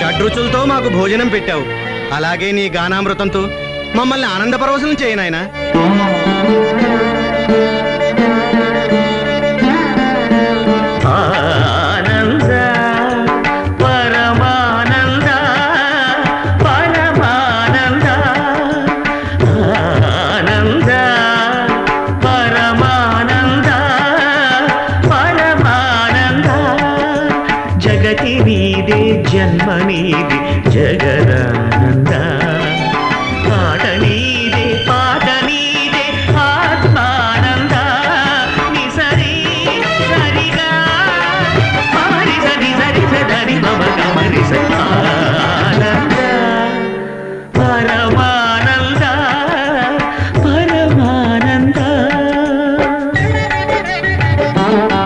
షడ్రుచులతో మాకు భోజనం పెట్టావు. అలాగే నీ గానామృతంతో మమ్మల్ని ఆనందపరవశం చేయనాయనా నీదే జన్మ నీది జగదానంద. పాట నీదే పాట నీదే ఆత్మానంద. ని సరి సరిగా మరి సరి సరి సరి మమ గమరి సరి ఆనంద. పరమా